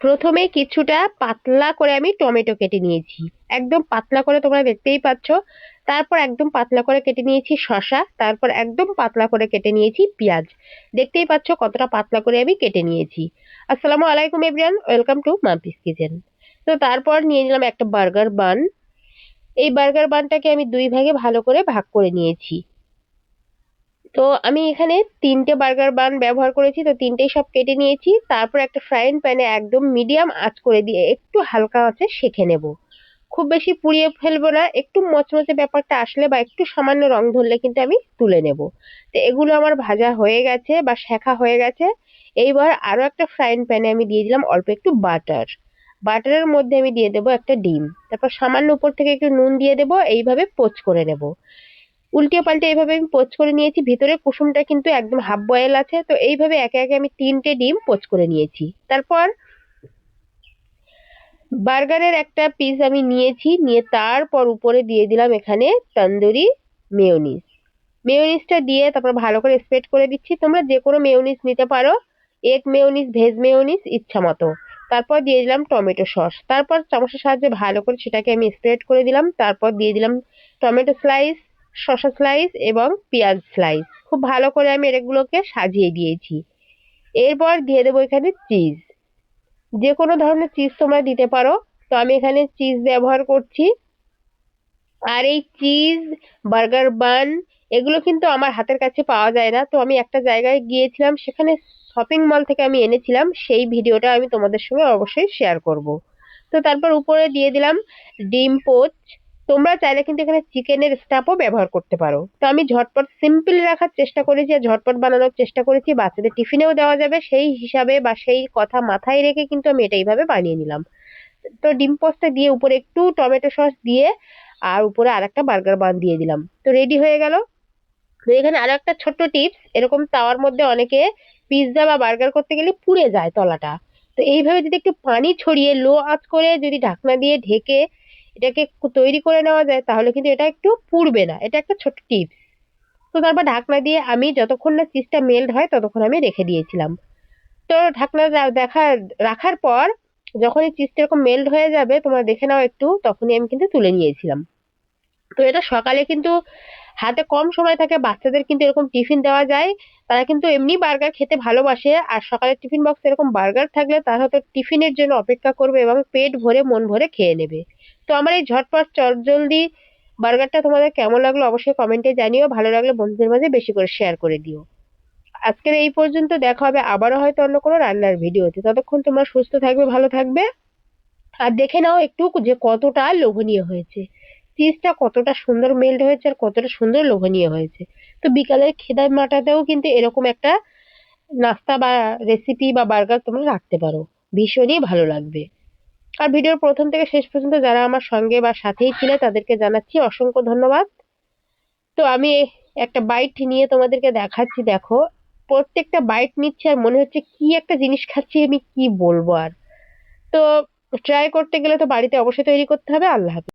প্রথমে কিছুটা পাতলা করে আমি টমেটো কেটে নিয়েছি। একদম পাতলা করে তোমরা দেখতেই পাচ্ছ। তারপর একদম পাতলা করে কেটে নিয়েছি শশা তারপর একদম পাতলা করে কেটে নিয়েছি পেঁয়াজ। দেখতেই পাচ্ছ কতটা পাতলা করে আমি কেটে নিয়েছি। আসসালামু আলাইকুম everyone welcome to Mampi's kitchen তো তারপর নিয়ে নিলাম একটা বার্গার বান এই বার্গার বানটাকে আমি দুই ভাগে ভালো করে ভাগ করে নিয়েছি। তো আমি এখানে তিনটে বার্গার বান ব্যবহার করেছি, তো তিনটেই সব কেটে নিয়েছি। তারপর একটা ফ্রাইং প্যানে একদম মিডিয়াম আঁচ করে দিয়ে একটু হালকা আছে শেখে নেব। খুব বেশি পুড়িয়ে ফেলব না, একটু মচমচে ব্যাপারটা আসলে বা একটু সামান্য রং ধরলে কিন্তু আমি তুলে নেব। তো এগুলো আমার ভাজা হয়ে গেছে বা শেখা হয়ে গেছে। এইবার আরও একটা ফ্রাইং প্যানে আমি দিয়ে দিলাম অল্প একটু বাটার বাটারের মধ্যে আমি দিয়ে দেবো একটা ডিম। তারপর সামান্য উপর থেকে একটু নুন দিয়ে দেবো, এইভাবে পোচ করে নেব। উল্টে পাল্টে এইভাবে আমি পোচ করে নিয়েছি। ভিতরে কুসুমটা কিন্তু একদম হাফ বয়েল আছে। তো এইভাবে একে একে আমি তিনটে ডিম পোচ করে নিয়েছি। তারপর বার্গারের একটা পিস আমি নিয়েছি। নিয়ে তারপর উপরে দিয়ে দিলাম এখানে তন্দুরি মেয়োনিজ মেয়োনিজটা দিয়ে তারপর ভালো করে স্প্রেড করে দিচ্ছি। তোমরা যে কোনো মেয়োনিজ নিতে পারো। এগ মেয়োনিজ ভেজ মেয়োনিজ ইচ্ছা মতো। তারপর দিয়ে দিলাম টমেটো সস। তারপর চামচের সাহায্যে ভালো করে সেটাকে আমি স্প্রেড করে দিলাম। তারপর দিয়ে দিলাম টমেটো স্লাইস শসা স্লাইস এবং পেঁয়াজ স্লাইস খুব ভালো করে আমি এগুলোকে সাজিয়ে দিয়েছি। এরপর দিয়ে দেবো এখানে চিজ যে কোনো ধরনের চিজ তোমরা দিতে পারো। তো আমি এখানে চিজ ব্যবহার করছি। আর এই চিজ বার্গার বান এগুলো কিন্তু আমার হাতের কাছে পাওয়া যায় না। তো আমি একটা জায়গায় গিয়েছিলাম, সেখানে শপিং মল থেকে আমি এনেছিলাম। সেই ভিডিওটা আমি তোমাদের সঙ্গে অবশ্যই শেয়ার করব। তো তারপর উপরে দিয়ে দিলাম ডিম পোচ। তোমরা চাইলে কিন্তু এখানে চিকেনের স্টাফও ব্যবহার করতে পারো। তো আমি ঝটপট সিম্পল রাখার চেষ্টা করেছি আর ঝটপট বানানোর চেষ্টা করেছি, বাচ্চাদের টিফিনেও দেওয়া যাবে। সেই হিসাবে বা সেই কথা মাথায় রেখে কিন্তু আমি এটা এইভাবে বানিয়ে নিলাম। তো ডিম পোস্টটা দিয়ে উপরে একটু টমেটো সস দিয়ে আর উপরে আর একটা বার্গার বান দিয়ে দিলাম। তো রেডি হয়ে গেল। তো এখানে আরও একটা ছোট্ট টিপস এরকম তাওয়ার মধ্যে অনেকে পিৎজা বা বার্গার করতে গেলে পুড়ে যায় তলাটা। তো এইভাবে যদি একটু পানি ছড়িয়ে লো আঁচ করে যদি ঢাকনা দিয়ে ঢেকে এটাকে তৈরি করে নেওয়া যায়, তাহলে কিন্তু এটা একটু পুড়বে না। এটা একটা ছোট টিপ। তো তারপর ঢাকনা দিয়ে আমি যতক্ষণ না চিজটা মেল্ট হয়, ততক্ষণ আমি রেখে দিয়েছিলাম। তো ঢাকনা দেখা, রাখার পর যখন এই চিজটা এরকম মেল্ট হয়ে যাবে, তোমরা দেখে নাও একটু, তখনই আমি কিন্তু তুলে নিয়েছিলাম। তো এটা সকালে কিন্তু হাতে কম সময় থাকে, বাচ্চাদের কিন্তু এরকম টিফিন দেওয়া যায়। তারা কিন্তু এমনি বার্গার খেতে ভালোবাসে, আর সকালের টিফিন বক্সে এরকম বার্গার থাকলে তারা হয়তো টিফিনের জন্য অপেক্ষা করবে এবং পেট ভরে, মন ভরে খেয়ে নেবে। তো আমার এই ঝটপট, চটজলদি বার্গারটা তোমাদের কেমন লাগল অবশ্যই কমেন্টে জানিও, ভালো লাগলে বন্ধুদের মাঝে বেশি করে শেয়ার করে দিও। আজকের এই পর্যন্ত দেখা হবে আবারও হয়তো অন্য কোনো রান্নার ভিডিওতে। ততক্ষণ তোমরা সুস্থ থাকবে, ভালো থাকবে। আর দেখে নাও একটু যে কতটা লোভনীয় হয়েছে। চিজটা কতটা সুন্দর মেল্ট হয়েছে আর কতটা সুন্দর লোভনীয় হয়েছে। তো বিকালের খেদার মাটাতেও কিন্তু এরকম একটা নাস্তা বা রেসিপি বা বার্গার তোমরা রাখতে পারো। ভীষণই ভালো লাগবে। আর ভিডিওর প্রথম থেকে শেষ পর্যন্ত যারা আমার সঙ্গে বা সাথেই ছিলে, তাদেরকে জানাচ্ছি অসংখ্য ধন্যবাদ। তো আমি একটা বাইট নিয়ে তোমাদেরকে দেখাচ্ছি, দেখো। প্রত্যেকটা বাইট নিচ্ছে আর মনে হচ্ছে কি একটা জিনিস খাচ্ছি, আমি কি বলব আর। তো ট্রাই করতে গেলে তো বাড়িতে অবশ্যই তৈরি করতে হবে। আল্লাহ হাফিজ।